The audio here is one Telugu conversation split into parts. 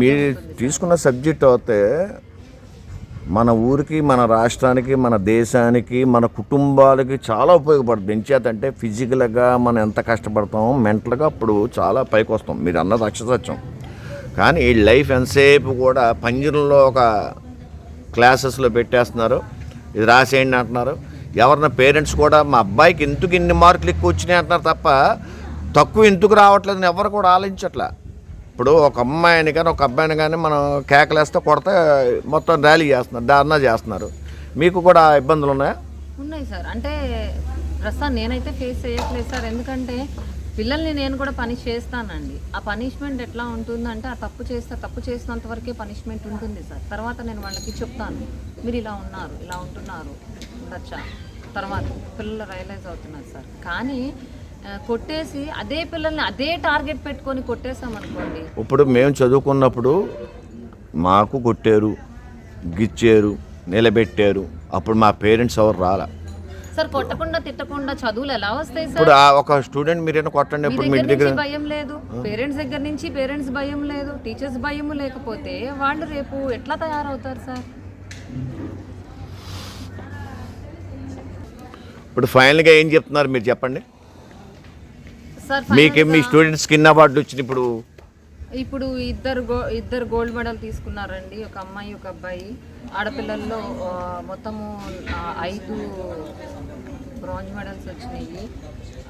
మీరు తీసుకున్న సబ్జెక్ట్ అయితే మన ఊరికి మన రాష్ట్రానికి మన దేశానికి మన కుటుంబాలకి చాలా ఉపయోగపడుతుంది. ఎంచేతంటే ఫిజికల్గా మనం ఎంత కష్టపడతామో మెంటల్గా అప్పుడు చాలా పైకి వస్తాం. మీరు అన్నది అక్షసత్యం కానీ ఈ లైఫ్ ఎంతసేపు కూడా పంజరంలో ఒక క్లాసెస్లో పెట్టేస్తున్నారు. ఇది రాసేయండి అంటున్నారు. ఎవరిన పేరెంట్స్ కూడా మా అబ్బాయికి ఎందుకు ఇన్ని మార్కులు ఎక్కువ వచ్చినాయి అంటున్నారు తప్ప తక్కువ ఎందుకు రావట్లేదని ఎవరు కూడా ఆలోచించట్లే. ఇప్పుడు ఒక అమ్మాయిని కానీ ఒక అబ్బాయిని కానీ మనం కేకలేస్తే కొడితే మొత్తం ర్యాలీ చేస్తున్నారు ధర్నా చేస్తున్నారు. మీకు కూడా ఇబ్బందులు ఉన్నాయా? ఉన్నాయి సార్. అంటే ప్రస్తుతం నేనైతే ఫేస్ చేయట్లేదు సార్. ఎందుకంటే పిల్లల్ని నేను కూడా పనిష్ చేస్తానండి. ఆ పనిష్మెంట్ ఎట్లా ఉంటుందంటే ఆ తప్పు చేస్తే తప్పు చేసినంత వరకే పనిష్మెంట్ ఉంటుంది సార్. తర్వాత నేను వాళ్ళకి చెప్తాను. మీరు ఇలా ఉన్నారు ఇలా ఉంటున్నారు ఉండొచ్చా తర్వాత పిల్లలు రియలైజ్ అవుతున్నారు సార్. కానీ కొట్టేసి అదే పిల్లల్ని అదే టార్గెట్ పెట్టుకొని కొట్టేసాం అనుకోండి ఇప్పుడు మేము చదువుకున్నప్పుడు మాకు కొట్టారు గిచ్చారు నిలబెట్టారు. అప్పుడు మా పేరెంట్స్ ఎవరు రాలా? సార్ కొట్టకుండా తిట్టకుండా చదువులు ఎలా వస్తాయి సార్? ఇప్పుడు ఒక స్టూడెంట్ మీరైనా కొట్టండి ఇప్పుడు మీ దగ్గర భయం లేదు. పేరెంట్స్ దగ్గర నుంచి పేరెంట్స్ భయం లేదు. టీచర్స్ భయం లేకపోతే వాళ్ళు రేపు ఎట్లా తయారవుతారు సార్? ఇప్పుడు ఫైనల్గా ఏం చెప్తున్నారు మీరు చెప్పండి. మీకు మీ స్టూడెంట్స్ కింద అవార్డు వచ్చింది ఇప్పుడు? ఇప్పుడు ఇద్దరు గో ఇద్దరు గోల్డ్ మెడల్ తీసుకున్నారండి. ఒక అమ్మాయి ఒక అబ్బాయి. ఆడపిల్లల్లో మొత్తము ఐదు బ్రాంజ్ మెడల్స్ వచ్చినాయి.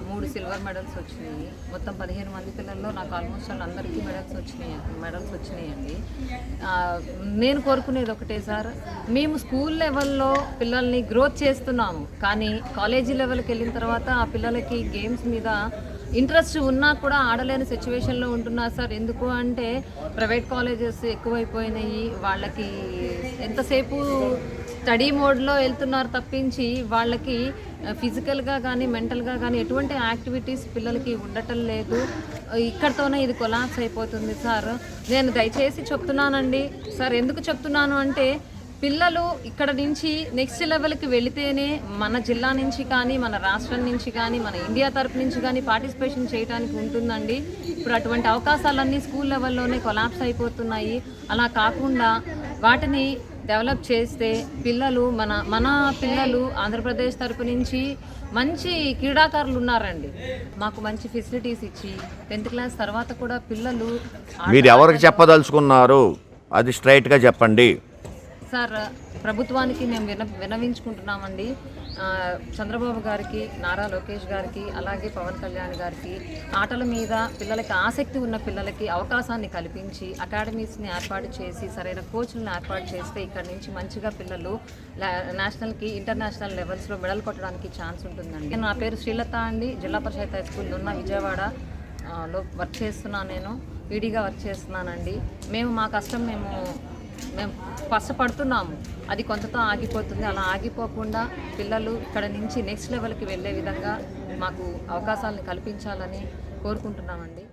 మూడు సిల్వర్ మెడల్స్ వచ్చినాయి. మొత్తం పదిహేను మంది పిల్లల్లో నాకు ఆల్మోస్ట్ వాళ్ళు అందరికీ మెడల్స్ వచ్చినాయి మెడల్స్ వచ్చినాయండి. నేను కోరుకునేది ఒకటే సార్. మేము స్కూల్ లెవెల్లో పిల్లల్ని గ్రోత్ చేస్తున్నాము. కానీ కాలేజీ లెవెల్కి వెళ్ళిన తర్వాత ఆ పిల్లలకి గేమ్స్ మీద ఇంట్రెస్ట్ ఉన్నా కూడా ఆడలేని సిచ్యువేషన్లో ఉంటున్నారు సార్. ఎందుకు అంటే ప్రైవేట్ కాలేజెస్ ఎక్కువైపోయినాయి. వాళ్ళకి ఎంతసేపు స్టడీ మోడ్లో వెళ్తున్నారు తప్పించి వాళ్ళకి ఫిజికల్గా కానీ మెంటల్గా కానీ ఎటువంటి యాక్టివిటీస్ పిల్లలకి ఉండటం లేదు. ఇక్కడతోనే ఇది కొలాప్స్ అయిపోతుంది సార్. నేను దయచేసి చెప్తున్నానండి. సార్ ఎందుకు చెప్తున్నాను అంటే పిల్లలు ఇక్కడ నుంచి నెక్స్ట్ లెవెల్కి వెళితేనే మన జిల్లా నుంచి కానీ మన రాష్ట్రం నుంచి కానీ మన ఇండియా తరపు నుంచి కానీ పార్టిసిపేషన్ చేయడానికి ఉంటుందండి. ఇప్పుడు అటువంటి అవకాశాలన్నీ స్కూల్ లెవెల్లోనే కొలాప్స్ అయిపోతున్నాయి. అలా కాకుండా వాటిని డెవలప్ చేస్తే పిల్లలు మన మన పిల్లలు ఆంధ్రప్రదేశ్ తరపు నుంచి మంచి క్రీడాకారులు ఉన్నారండి. మాకు మంచి ఫెసిలిటీస్ ఇచ్చి టెన్త్ క్లాస్ తర్వాత కూడా పిల్లలు మీరు ఎవరికి చెప్పదలుచుకున్నారు? అది స్ట్రైట్గా చెప్పండి. సార్ ప్రభుత్వానికి మేము విన వినవించుకుంటున్నామండి. చంద్రబాబు గారికి నారా లోకేష్ గారికి అలాగే పవన్ కళ్యాణ్ గారికి ఆటల మీద పిల్లలకి ఆసక్తి ఉన్న పిల్లలకి అవకాశాన్ని కల్పించి అకాడమీస్ని ఏర్పాటు చేసి సరైన కోచ్లను ఏర్పాటు చేస్తే ఇక్కడ నుంచి మంచిగా పిల్లలు నేషనల్కి ఇంటర్నేషనల్ లెవెల్స్లో మెడల్ కొట్టడానికి ఛాన్స్ ఉంటుందండి. నా పేరు శ్రీలత అండి. జిల్లా పరిషత్ హై స్కూల్ ఉన్న విజయవాడ లో వర్క్ చేస్తున్నాను నేను. పీడీగా వర్క్ చేస్తున్నానండి. మేము మా కష్టం మేము మేము కష్టపడుతున్నాము అది కొంతతో ఆగిపోతుంది. అలా ఆగిపోకుండా పిల్లలు ఇక్కడ నుంచి నెక్స్ట్ లెవెల్కి వెళ్ళే విధంగా మాకు అవకాశాలను కల్పించాలని కోరుకుంటున్నామండి.